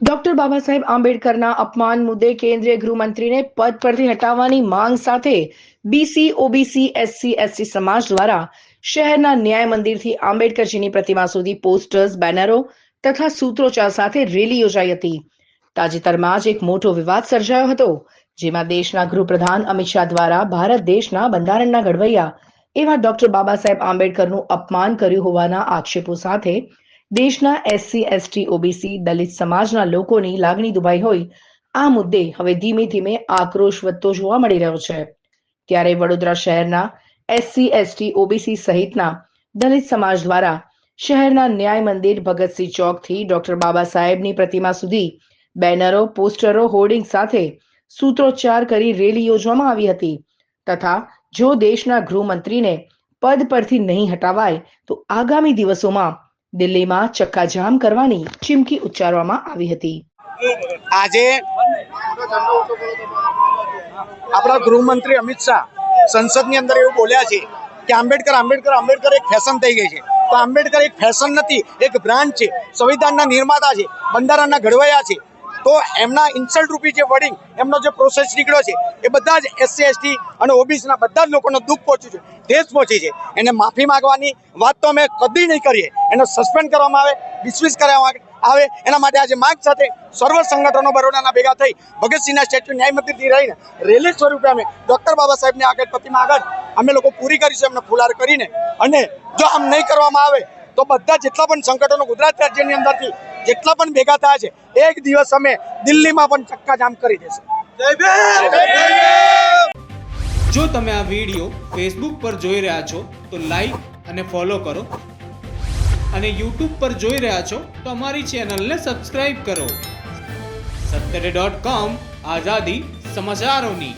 Doctor Baba Saheb આંબેડકરના અપમાન મુદ્દે કેન્દ્રીય ગૃહમંત્રીને પદ પરથી હટાવવાની માંગ સાથે બીસી ઓબીસી એસસી એસટી સમાજ દ્વારા શહેરના ન્યાય મંદિરથી આંબેડકરજીની પ્રતિમા સુધી પોસ્ટર્સ, બેનરો તથા સૂત્રોચ્ચાર સાથે રેલી યોજાઈ હતી. તાજેતરમાં જ એક મોટો વિવાદ સર્જાયો હતો, જેમાં દેશના ગૃહપ્રધાન અમિત શાહ દ્વારા ભારત દેશના બંધારણના ઘડવૈયા એવા ડોક્ટર બાબા સાહેબ આંબેડકરનું અપમાન કર્યું હોવાના આક્ષેપો સાથે દેશના એસસી એસટી ઓબીસી દલિત સમાજના લોકોની લાગણી દુભાઈ હોય, આ મુદ્દે હવે ધીમે ધીમે આક્રોશ વધતો જોવા મળી રહ્યો છે. ત્યારે વડોદરા શહેરના એસસી એસટી ઓબીસી સહિતના દલિત સમાજ દ્વારા શહેરના ન્યાય મંદિર ભગતસિંહ ચોકથી ડોક્ટર બાબા સાહેબની પ્રતિમા સુધી બેનરો, પોસ્ટરો, હોર્ડિંગ સાથે સૂત્રોચ્ચાર કરી રેલી યોજવામાં આવી હતી. તથા જો દેશના ગૃહમંત્રીને પદ પરથી નહીં હટાવાય, તો આગામી દિવસોમાં દિલ્હીમાં ચક્કાજામ કરવાની ચીમકી ઉચ્ચારવામાં આવી હતી. આજે આપણા ગૃહમંત્રી અમિત શાહ સંસદની અંદર એવું બોલ્યા છે કે આંબેડકર આંબેડકર આંબેડકર એક ફેશન થઈ ગઈ છે. તો આંબેડકર એક ફેશન નથી, એક બ્રાન્ડ છે. સંવિધાનના નિર્માતા છે, બંધારણના ઘડવૈયા છે. તો એમના ઇન્સલ્ટ રૂપી જે વર્ડિંગ એમનો જે પ્રોસેસ નીકળ્યો છે, એ બધા જ એસસી એસટી અને ઓબીસીના બધા જ લોકોને દુઃખ પહોંચ્યું છે ઠેસ પહોંચી છે. એને માફી માંગવાની વાત તો અમે કદી નહીં કરીએ. એને સસ્પેન્ડ કરવામાં આવે ડિસમિસ કરવામાં આવે. એના માટે આજે માર્ગ સાથે સર્વ સંગઠનો બરોડાના ભેગા થઈ ભગતસિંહના સ્ટેચ્યુ ન્યાય રહીને રેલી સ્વરૂપે અમે ડોક્ટર બાબા સાહેબની આગળ પ્રતિમા આગળ અમે લોકો પૂરી કરીશું એમને ફુલાર કરીને. અને જો આમ નહીં કરવામાં આવે, તો બધા જેટલા પણ સંગઠનો ગુજરાત રાજ્યની અંદરથી જેટલા પણ ભેગા થયા છે એક દિવસ અમે દિલ્હીમાં પણ ચક્કાજામ કરી દેશું. જો તમે આ વીડિયો ફેસબુક પર જોઈ રહ્યા છો તો લાઈક અને ફોલો કરો. અને યુટ્યુબ પર જોઈ રહ્યા છો તો અમારી ચેનલને સબસ્ક્રાઈબ કરો. સત્તરે ડોટ કોમ આઝાદી સમાચારોની.